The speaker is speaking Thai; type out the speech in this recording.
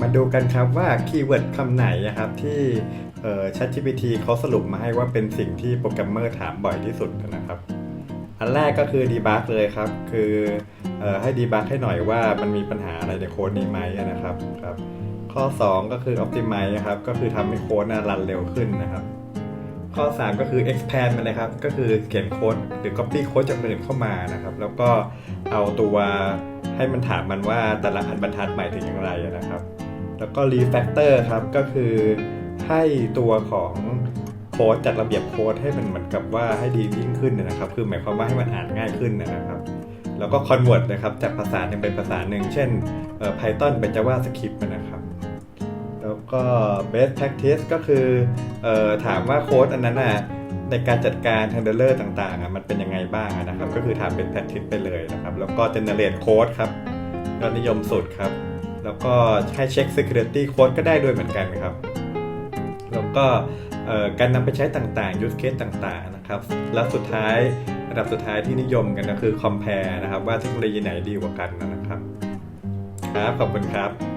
มาดูกันครับว่าคีย์เวิร์ดคำไหนนะครับที่ ChatGPT เขาสรุปมาให้ว่าเป็นสิ่งที่โปรแกรมเมอร์ถามบ่อยที่สุดนะครับ อันแรกก็คือ debug เลยครับ คืออให้ debug ให้หน่อยว่ามันมีปัญหาอะไรในโค้ดนี้ไหมนะครับครับข้อ 2 ก็คือ optimize นะครับ ก็คือทำให้โค้ดนะรันเร็วขึ้นนะครับ ข้อ 3 ก็คือ expand มันเลยครับ ก็คือเขียนโค้ดหรือ copy โค้ดจากอื่นเข้ามานะครับ แล้วก็เอาตัวให้มันถามมันว่าแต่ละอันบรรทัดหมายถึงอย่างไรนะครับ แล้วก็ refactor ครับ ก็คือให้ตัวของโค้ดจัดระเบียบโค้ดให้มันเหมือนกับว่าให้ดียิ่งขึ้นนะครับ คือหมายความว่าให้มันอ่านง่ายขึ้นนะครับ แล้วก็ convert นะครับจากภาษาหนึ่งเป็นภาษาหนึ่ง เช่น Python เป็น JavaScript นะครับ แล้วก็ best practice ก็คืออถามว่าโค้ดอันนั้นน่ะในการจัดการ handler ต่างๆมันเป็นยังไงบ้างนะครับ ก็คือถามเป็น practice ไปเลยนะครับ แล้วก็ generate code ครับยอดนิยมสุดครับ แล้วก็ให้เช็ค security code ก็ได้ด้วยเหมือนกันครับ แล้วก็การนำไปใช้ต่างๆ use case ต่างๆนะครับ และสุดท้ายระดับสุดท้ายที่นิยมกันก็คือ compare นะครับ ว่าเทคโนโลยีไหนดีกว่ากันนะครับ ครับ ขอบคุณครับ